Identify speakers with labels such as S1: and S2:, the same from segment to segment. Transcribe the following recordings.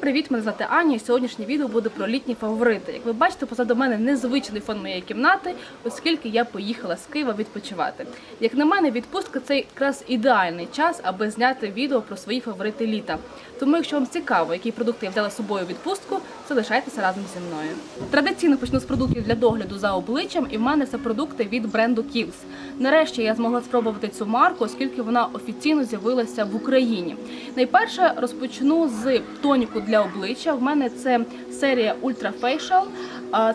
S1: привіт! Мене звати Аня. і Сьогоднішнє відео буде про літні фаворити. Як ви бачите, позаду мене незвичний фон моєї кімнати, оскільки я поїхала з Києва відпочивати. Як на мене, відпустка це якраз ідеальний час, аби зняти відео про свої фаворити літа. Тому, якщо вам цікаво, які продукти я взяла з собою відпустку, залишайтеся разом зі мною. Традиційно почну з продуктів для догляду за обличчям, і в мене це продукти від бренду Kiehl's. Нарешті я змогла спробувати цю марку, оскільки вона офіційно з'явилася в Україні. Найперше розпочну з тоніку для обличчя. В мене це серія Ultra Facial.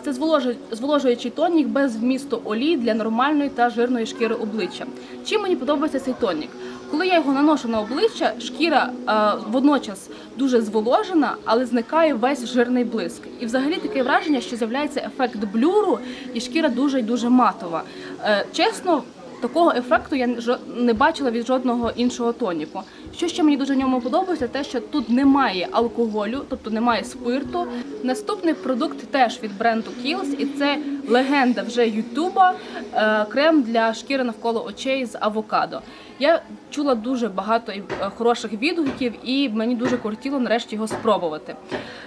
S1: Це зволожу- зволожуючий тонік без вмісту олій для нормальної та жирної шкіри обличчя. Чим мені подобається цей тонік? Коли я його наношу на обличчя, шкіра е, водночас дуже зволожена, але зникає весь жирний блиск. І взагалі таке враження, що з'являється ефект блюру, і шкіра дуже дуже матова. Е, чесно, Такого ефекту я не бачила від жодного іншого тоніку. Що ще мені дуже в ньому подобається, те, що тут немає алкоголю, тобто немає спирту. Наступний продукт теж від бренду Kiehl's, і це легенда вже Ютуба е, крем для шкіри навколо очей з авокадо. Я чула дуже багато е, хороших відгуків, і мені дуже кортіло нарешті його спробувати.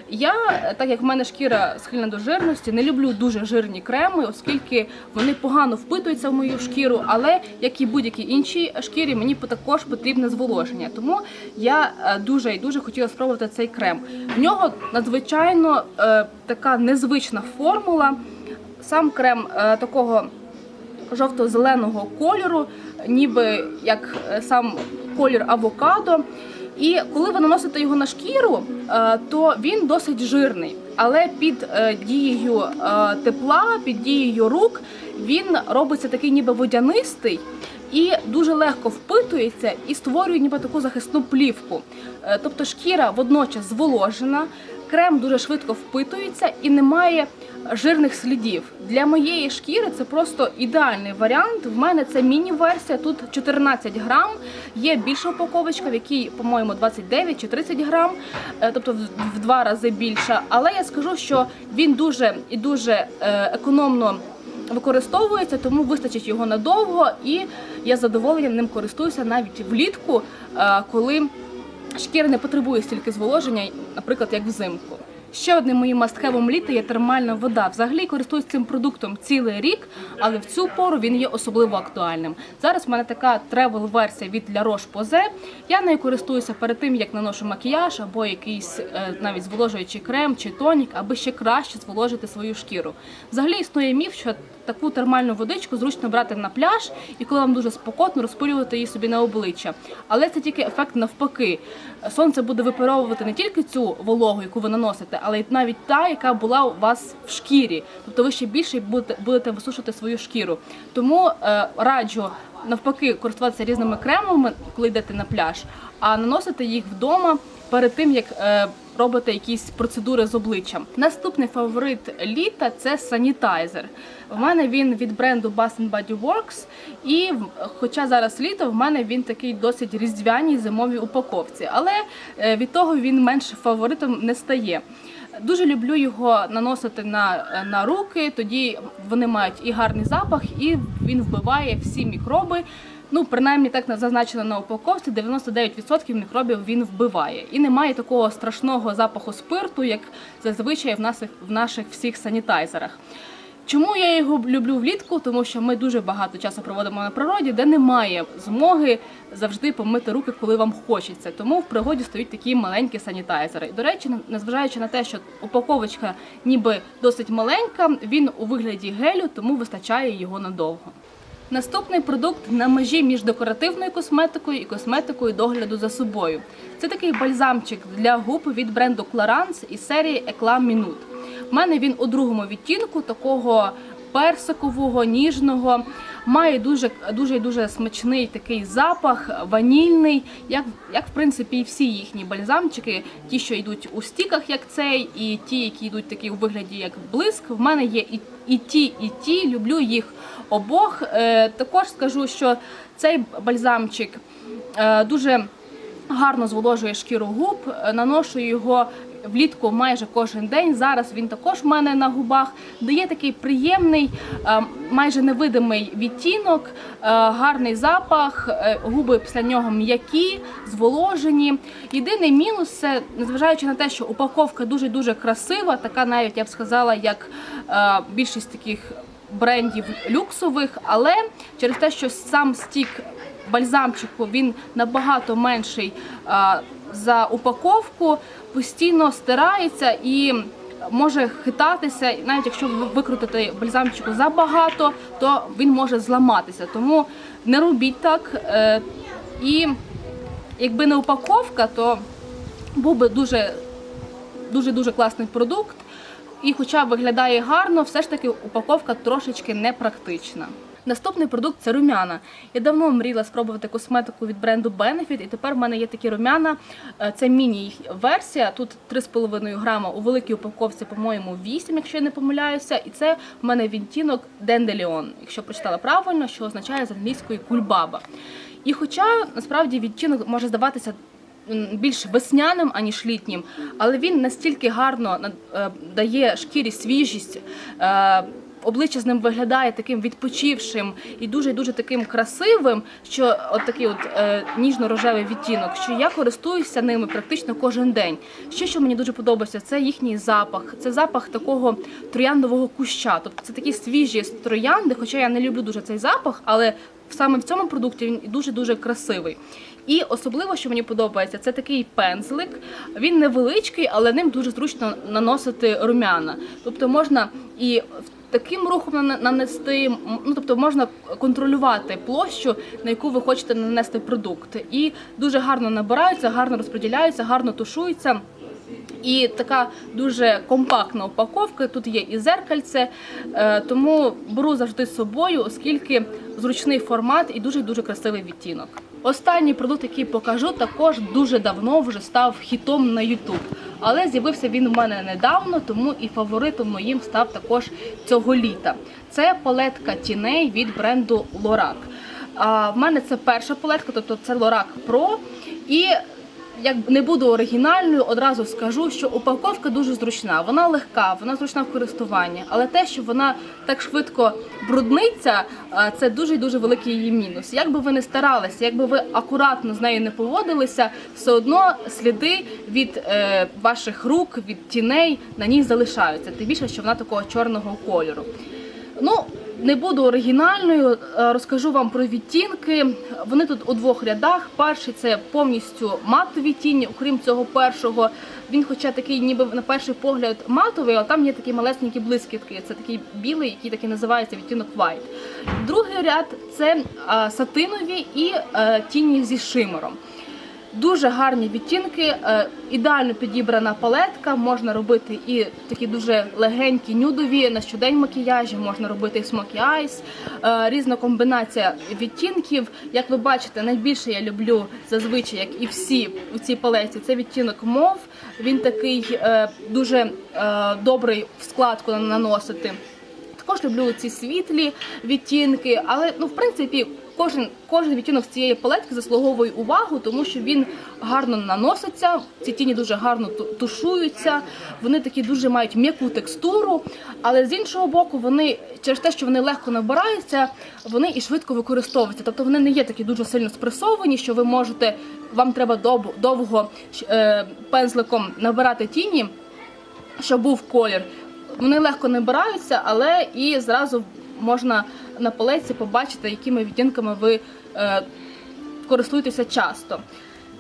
S1: Я, так як в мене шкіра схильна до жирності, не люблю дуже жирні креми, оскільки вони погано впитуються в мою шкіру, але як і будь-які інші шкірі, мені також потрібне зволоження. Тому я е, дуже і дуже хотіла спробувати цей крем. В нього надзвичайно е, така незвична формула. Сам крем е, такого жовто-зеленого кольору, ніби як е, сам колір авокадо. І коли ви наносите його на шкіру, е, то він досить жирний. Але під дією тепла, під дією рук, він робиться такий ніби водянистий і дуже легко впитується і створює ніби таку захисну плівку. Е, Тобто шкіра водночас зволожена, крем дуже швидко впитується і немає жирних слідів. Для моєї шкіри це просто ідеальний варіант. В мене це міні-версія, тут 14 грам. Є більша упаковочка, в якій, по-моєму, 29 чи 30 грам, е, тобто в- два рази більше. Але я скажу, що він дуже і дуже е, економно використовується, тому вистачить його надовго, і я з задоволенням ним користуюся навіть влітку, е, коли шкіра не потребує стільки зволоження, наприклад, як взимку. Ще одним моїм мастхевом літа є термальна вода. Взагалі користуюсь цим продуктом цілий рік, але в цю пору він є особливо актуальним. Зараз в мене така тревел-версія від La Roche-Posay. Я нею користуюся перед тим, як наношу макіяж або якийсь е, навіть зволожуючий крем чи тонік, аби ще краще зволожити свою шкіру. Взагалі існує міф, що таку термальну водичку зручно брати на пляж, і коли вам дуже спокотно, розпилювати її собі на обличчя. Але це тільки ефект навпаки. Сонце буде випаровувати не тільки цю вологу, яку ви наносите, але й навіть та, яка була у вас в шкірі. Тобто ви ще більше будете, будете висушувати свою шкіру. Тому е, раджу навпаки користуватися різними кремами, коли йдете на пляж, а наносити їх вдома перед тим, як е, робите якісь процедури з обличчям. Наступний фаворит літа це санітайзер. В мене він від бренду Bath Body Works, і хоча зараз літо, в мене він такий досить різдвяній зимовій упаковці, але е, від того він менш фаворитом не стає. Дуже люблю його наносити на, на руки, тоді вони мають і гарний запах, і він вбиває всі мікроби. Ну, принаймні так зазначено на упаковці, 99% мікробів він вбиває. І немає такого страшного запаху спирту, як зазвичай в наших, в наших всіх санітайзерах. Чому я його люблю влітку? Тому що ми дуже багато часу проводимо на природі, де немає змоги завжди помити руки, коли вам хочеться. Тому в пригоді стоять такі маленькі санітайзери. І, До речі, незважаючи на те, що упаковочка ніби досить маленька, він у вигляді гелю, тому вистачає його надовго. Наступний продукт на межі між декоративною косметикою і косметикою догляду за собою. Це такий бальзамчик для губ від бренду Clarins із серії Eclat Minute. У мене він у другому відтінку, такого персикового, ніжного. Має дуже дуже дуже смачний такий запах, ванільний, як, як в принципі і всі їхні бальзамчики, ті, що йдуть у стіках, як цей, і ті, які йдуть такі у вигляді як блиск. В мене є і, і ті, і ті. Люблю їх обох. Е, також скажу, що цей бальзамчик е, дуже гарно зволожує шкіру губ, наношу його влітку майже кожен день. Зараз він також в мене на губах. Дає такий приємний, е, майже невидимий відтінок, е, гарний запах, е, губи після нього м'які, зволожені. Єдиний мінус це, незважаючи на те, що упаковка дуже дуже красива, така навіть я б сказала, як більшість таких брендів люксових, але через те, що сам стік бальзамчику він набагато менший за упаковку, постійно стирається і може хитатися. Навіть якщо ви викрутите бальзамчику забагато, то він може зламатися. Тому не робіть так. Е, і якби не упаковка, то був би дуже дуже дуже класний продукт. І, хоча виглядає гарно, все ж таки упаковка трошечки непрактична. Наступний продукт це румяна. Я давно мріяла спробувати косметику від бренду Benefit, і тепер в мене є такі румяна. Е, Це міні-версія. Тут 3,5 грама у великій упаковці, по-моєму, 8, якщо я не помиляюся. І це в мене відтінок Денделіон, якщо прочитала правильно, що означає з англійської кульбаба. І хоча насправді відтінок може здаватися більш весняним, аніж літнім, але він настільки гарно е, дає шкірі свіжість. е, Обличчя з ним виглядає таким відпочившим і дуже дуже таким красивим, що от такий от е, ніжно-рожевий відтінок, що я користуюся ними практично кожен день. Ще що мені дуже подобається, це їхній запах. Це запах такого трояндового куща. Тобто це такі свіжі троянди, хоча я не люблю дуже цей запах, але саме в цьому продукті він дуже дуже красивий. І особливо, що мені подобається, це такий пензлик. Він невеличкий, але ним дуже зручно наносити румяна. Тобто можна і таким рухом нанести, ну тобто можна контролювати площу, на яку ви хочете нанести продукт. І дуже гарно набираються, гарно розподіляються, гарно тушуються. І така дуже компактна упаковка. Тут є і зеркальце, е, тому беру завжди з собою, оскільки зручний формат і дуже дуже красивий відтінок. Останній продукт, який покажу, також дуже давно вже став хітом на YouTube. Але з'явився він у мене недавно, тому і фаворитом моїм став також цього літа. Це палетка тіней від бренду. А в мене це перша палетка, тобто це Lorac Pro. І як не буду оригінальною, одразу скажу, що упаковка дуже зручна. Вона легка, вона зручна в користуванні, але те, що вона так швидко брудниться, е, це дуже дуже великий її мінус. Як би ви не старалися, якби ви акуратно з нею не поводилися, все одно сліди від е, ваших рук, від тіней на ній залишаються. Тим більше, що вона такого чорного кольору. Ну, не буду оригінальною, е, розкажу вам про відтінки. Вони тут у двох рядах. Перший це повністю матові тіні, окрім цього першого. Він, хоча такий, ніби на перший погляд матовий, але там є такі малесенькі блискітки. Це такий білий, який такий називається відтінок white. Другий ряд це сатинові і е, тіні зі шимером. Дуже гарні відтінки, е, ідеально підібрана палетка. Можна робити і такі дуже легенькі нюдові на щодень макіяжі, можна робити і смокі айс, е, різна комбінація відтінків. Як ви бачите, найбільше я люблю зазвичай, як і всі у цій палеті, це відтінок мов. Він такий е, дуже добрий в складку наносити. Також люблю ці світлі відтінки, але ну в принципі кожен кожен відтінок з цієї палетки заслуговує увагу, тому що він гарно наноситься. Ці тіні дуже гарно тушуються. Вони такі дуже мають м'яку текстуру. Але з іншого боку, вони через те, що вони легко набираються, вони і швидко використовуються. Тобто вони не є такі дуже сильно спресовані, що ви можете вам треба довго е, пензликом набирати тіні щоб був колір. Вони легко набираються, але і зразу можна на палеці побачити, якими відтінками ви е, користуєтеся часто.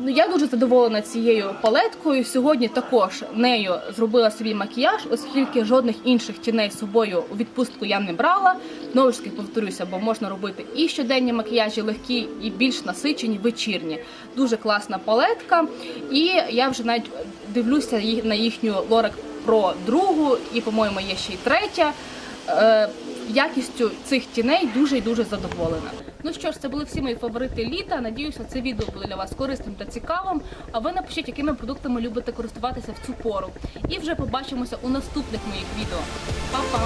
S1: Ну, я дуже задоволена цією палеткою. Сьогодні також нею зробила собі макіяж, оскільки жодних інших тіней з собою у відпустку я не брала. Знову ж таки повторюся, бо можна робити і щоденні макіяжі легкі, і більш насичені, вечірні. Дуже класна палетка. І я вже навіть дивлюся на їхню Lorac Pro другу, і, по-моєму, є ще й третя. Е, Якістю цих тіней дуже і дуже задоволена. Ну що ж, це були всі мої фаворити літа. Надіюся, це відео було для вас корисним та цікавим. А ви напишіть, якими продуктами любите користуватися в цю пору. І вже побачимося у наступних моїх відео. Па-па!